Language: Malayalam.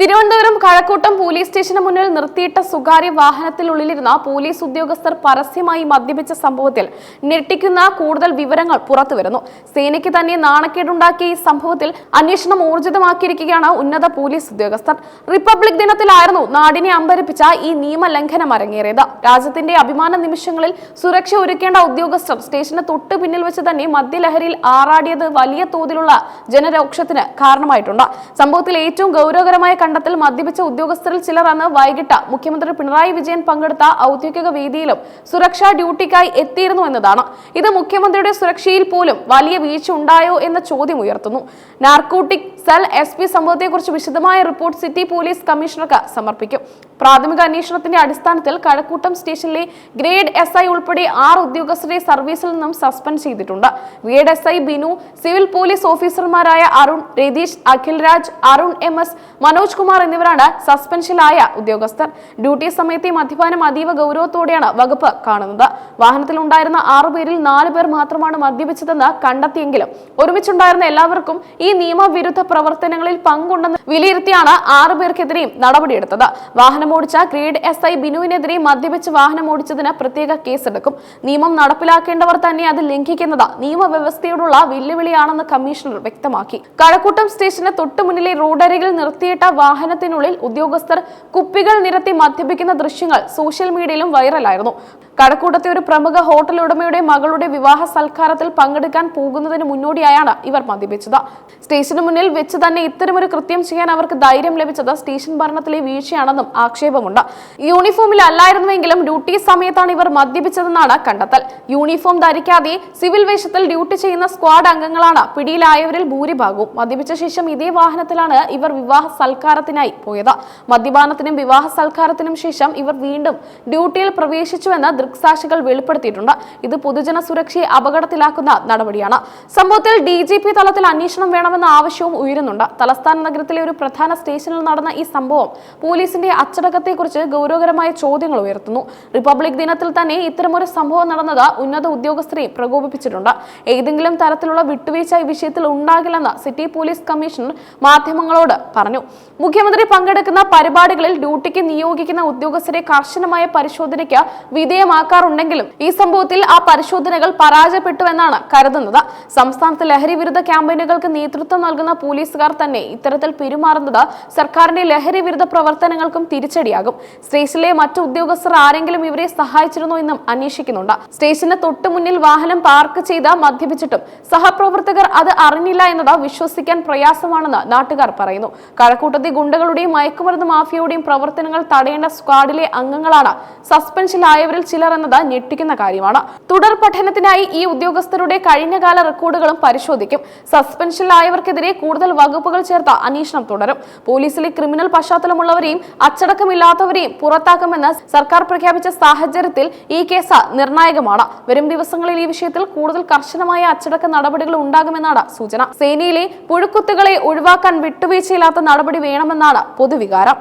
തിരുവനന്തപുരം കഴക്കൂട്ടം പോലീസ് സ്റ്റേഷന് മുന്നിൽ നിർത്തിയിട്ട സ്വകാര്യ വാഹനത്തിനുള്ളിലിരുന്ന പോലീസ് ഉദ്യോഗസ്ഥർ പരസ്യമായി മദ്യപിച്ച സംഭവത്തിൽ ഞെട്ടിക്കുന്ന കൂടുതൽ വിവരങ്ങൾ പുറത്തുവരുന്നു. സേനയ്ക്ക് തന്നെ നാണക്കേടുണ്ടാക്കിയ ഈ സംഭവത്തിൽ അന്വേഷണം ഊർജിതമാക്കിയിരിക്കുകയാണ് ഉന്നത പോലീസ് ഉദ്യോഗസ്ഥർ. റിപ്പബ്ലിക് ദിനത്തിലായിരുന്നു നാടിനെ അമ്പരപ്പിച്ച ഈ നിയമലംഘനം അരങ്ങേറിയത്. രാജ്യത്തിന്റെ അഭിമാന നിമിഷങ്ങളിൽ സുരക്ഷ ഒരുക്കേണ്ട ഉദ്യോഗസ്ഥർ സ്റ്റേഷന് തൊട്ട് പിന്നിൽ വെച്ച് തന്നെ മദ്യലഹരിയിൽ ആറാടിയത് വലിയ തോതിലുള്ള ജനരോക്ഷത്തിന് കാരണമായിട്ടുണ്ട്. സംഭവത്തിൽ ഏറ്റവും ഗൗരവകരമായ കണ്ടെത്തൽ മദ്യപിച്ച ഉദ്യോഗസ്ഥരിൽ ചിലർ അന്ന് വൈകിട്ട് മുഖ്യമന്ത്രി പിണറായി വിജയൻ പങ്കെടുത്ത ഔദ്യോഗിക വേദിയിലും സുരക്ഷാ ഡ്യൂട്ടിക്കായി എത്തിയിരുന്നു എന്നതാണ്. ഇത് മുഖ്യമന്ത്രിയുടെ സുരക്ഷയിൽ പോലും വലിയ വീഴ്ച ഉണ്ടായോ എന്ന ചോദ്യം ഉയർത്തുന്നു. നാർക്കോട്ടിക് സെൽ എസ് പി സംഭവത്തെക്കുറിച്ച് വിശദമായ റിപ്പോർട്ട് സിറ്റി പോലീസ് കമ്മീഷണർക്ക് സമർപ്പിക്കും. പ്രാഥമിക അന്വേഷണത്തിന്റെ അടിസ്ഥാനത്തിൽ കഴക്കൂട്ടം സ്റ്റേഷനിലെ ഗ്രേഡ് എസ് ഐ ഉൾപ്പെടെ ആറ് ഉദ്യോഗസ്ഥരെ സർവീസിൽ നിന്നും സസ്പെൻഡ് ചെയ്തിട്ടുണ്ട്. Grade S I Binu civil police ഓഫീസർമാരായ അരുൺ രതീഷ് അഖിൽരാജ് അരുൺ എം എസ് മനോജ് കുമാർ എന്നിവരാണ് സസ്പെൻഷനിലായ ഉദ്യോഗസ്ഥർ. ഡ്യൂട്ടി സമയത്തെ മദ്യപാനം അതീവ ഗൗരവത്തോടെയാണ് വകുപ്പ് കാണുന്നത്. വാഹനത്തിലുണ്ടായിരുന്ന ആറു പേരിൽ നാല് പേർ മാത്രമാണ് മദ്യപിച്ചതെന്ന് കണ്ടെത്തിയെങ്കിലും ഒരുമിച്ചുണ്ടായിരുന്ന എല്ലാവർക്കും ഈ നിയമവിരുദ്ധ പ്രവർത്തനങ്ങളിൽ പങ്കുണ്ടെന്ന് വിലയിരുത്തിയാണ് ആറു പേർക്കെതിരെയും നടപടിയെടുത്തത്. വാഹനമോടിച്ച ഗ്രേഡ് എസ് ഐ ബിനുവിനെതിരെ മദ്യപിച്ച് വാഹനം ഓടിച്ചതിന് പ്രത്യേക കേസെടുക്കും. നിയമം നടപ്പിലാക്കേണ്ടവർ തന്നെ അത് ലംഘിക്കുന്നത് നിയമവ്യവസ്ഥയോടുള്ള വെല്ലുവിളിയാണെന്ന് കമ്മീഷണർ വ്യക്തമാക്കി. കഴക്കൂട്ടം സ്റ്റേഷന് തൊട്ടുമുന്നിലെ റോഡരികിൽ നിർത്തിയിട്ട വാഹനത്തിനുള്ളിൽ ഉദ്യോഗസ്ഥർ കുപ്പികൾ നിരത്തി മദ്യപിക്കുന്ന ദൃശ്യങ്ങൾ സോഷ്യൽ മീഡിയയിലും വൈറലായിരുന്നു. കടക്കൂട്ടത്തെ ഒരു പ്രമുഖ ഹോട്ടൽ ഉടമയുടെ മകളുടെ വിവാഹ സൽക്കാരത്തിൽ പങ്കെടുക്കാൻ പോകുന്നതിന് മുന്നോടിയായാണ് ഇവർ മദ്യപിച്ചത്. സ്റ്റേഷന് മുന്നിൽ വെച്ച് തന്നെ ഇത്തരമൊരു കൃത്യം ചെയ്യാൻ അവർക്ക് ധൈര്യം ലഭിച്ചത് സ്റ്റേഷൻ ഭരണത്തിലെ വീഴ്ചയാണെന്നും ആക്ഷേപമുണ്ട്. യൂണിഫോമിൽ അല്ലായിരുന്നുവെങ്കിലും ഡ്യൂട്ടി സമയത്താണ് ഇവർ മദ്യപിച്ചതെന്നാണ് കണ്ടെത്തൽ. യൂണിഫോം ധരിക്കാതെ സിവിൽ വേഷത്തിൽ ഡ്യൂട്ടി ചെയ്യുന്ന സ്ക്വാഡ് അംഗങ്ങളാണ് പിടിയിലായവരിൽ ഭൂരിഭാഗവും. മദ്യപിച്ച ശേഷം ഇതേ വാഹനത്തിലാണ് ഇവർ വിവാഹ സൽക്കാരത്തിനായി പോയത്. മദ്യപാനത്തിനും വിവാഹ സൽക്കാരത്തിനും ശേഷം ഇവർ വീണ്ടും ഡ്യൂട്ടിയിൽ പ്രവേശിച്ചുവെന്ന് ദൃക്സാക്ഷികൾ വെളിപ്പെടുത്തിയിട്ടുണ്ട്. ഇത് പൊതുജന സുരക്ഷയെ അപകടത്തിലാക്കുന്ന നടപടിയാണ്. സംഭവത്തിൽ ഡി ജി പി തലത്തിൽ അന്വേഷണം വേണമെന്ന ആവശ്യവും ഉയരുന്നുണ്ട്. തലസ്ഥാന നഗരത്തിലെ ഒരു പ്രധാന സ്റ്റേഷനിൽ നടന്ന ഈ സംഭവം പോലീസിന്റെ അച്ചടക്കത്തെക്കുറിച്ച് ഗൗരവകരമായ ചോദ്യങ്ങൾ ഉയർത്തുന്നു. റിപ്പബ്ലിക് ദിനത്തിൽ തന്നെ ഇത്തരമൊരു സംഭവം നടന്നത് ഉന്നത ഉദ്യോഗസ്ഥരെ പ്രകോപിപ്പിച്ചിട്ടുണ്ട്. ഏതെങ്കിലും തരത്തിലുള്ള വിട്ടുവീഴ്ച ഈ വിഷയത്തിൽ ഉണ്ടാകില്ലെന്ന് സിറ്റി പോലീസ് കമ്മീഷണർ മാധ്യമങ്ങളോട് പറഞ്ഞു. മുഖ്യമന്ത്രി പങ്കെടുക്കുന്ന പരിപാടികളിൽ ഡ്യൂട്ടിക്ക് നിയോഗിക്കുന്ന ഉദ്യോഗസ്ഥരെ കർശനമായ പരിശോധനയ്ക്ക് വിധേയമാക്കാറുണ്ടെങ്കിലും ഈ സംഭവത്തിൽ ആ പരിശോധനകൾ പരാജയപ്പെട്ടുവെന്നാണ് കരുതുന്നത്. സംസ്ഥാനത്ത് ലഹരി വിരുദ്ധ ക്യാമ്പയിനുകൾക്ക് നേതൃത്വം നൽകുന്ന പോലീസുകാർ തന്നെ ഇത്തരത്തിൽ പെരുമാറുന്നത് സർക്കാരിന്റെ ലഹരി വിരുദ്ധ പ്രവർത്തനങ്ങൾക്കും തിരിച്ചടിയാകും. സ്റ്റേഷനിലെ മറ്റു ഉദ്യോഗസ്ഥർ ആരെങ്കിലും ഇവരെ സഹായിച്ചിരുന്നോ എന്നും അന്വേഷിക്കുന്നുണ്ട്. സ്റ്റേഷന് തൊട്ടു മുന്നിൽ വാഹനം പാർക്ക് ചെയ്ത് മദ്യപിച്ചിട്ടും സഹപ്രവർത്തകർ അത് അറിഞ്ഞില്ല എന്നത് വിശ്വസിക്കാൻ പ്രയാസമാണെന്ന് നാട്ടുകാർ പറയുന്നു. കഴക്കൂട്ടത്തെ ഗുണ്ടകളുടെയും മയക്കുമരുന്ന് മാഫിയയുടെയും പ്രവർത്തനങ്ങൾ തടയേണ്ട സ്ക്വാഡിലെ അംഗങ്ങളാണ്. സസ്പെൻഷനിലായവരിൽ ചിലർ എന്നത് ഞെട്ടിക്കുന്ന കാര്യമാണ്. തുടർ പഠനത്തിനായി ഈ ഉദ്യോഗസ്ഥരുടെ കഴിഞ്ഞകാല റെക്കോർഡുകളും പരിശോധിക്കും. സസ്പെൻഷനിലായവർക്കെതിരെ കൂടുതൽ വകുപ്പുകൾ ചേർത്ത അന്വേഷണം തുടരും. പോലീസിലെ ക്രിമിനൽ പശ്ചാത്തലമുള്ളവരെയും അച്ചടക്കമില്ലാത്തവരെയും പുറത്താക്കുമെന്ന് സർക്കാർ പ്രഖ്യാപിച്ച സാഹചര്യത്തിൽ ഈ കേസ് നിർണായകമാണ്. വരും ദിവസങ്ങളിൽ ഈ വിഷയത്തിൽ കൂടുതൽ കർശനമായ അച്ചടക്ക നടപടികൾ ഉണ്ടാകുമെന്നാണ് സൂചന. സേനയിലെ പുഴുക്കുത്തുകളെ ഒഴിവാക്കാൻ വിട്ടുവീഴ്ചയില്ലാത്ത നടപടി വേണമെന്നാണ് പൊതുവികാരം.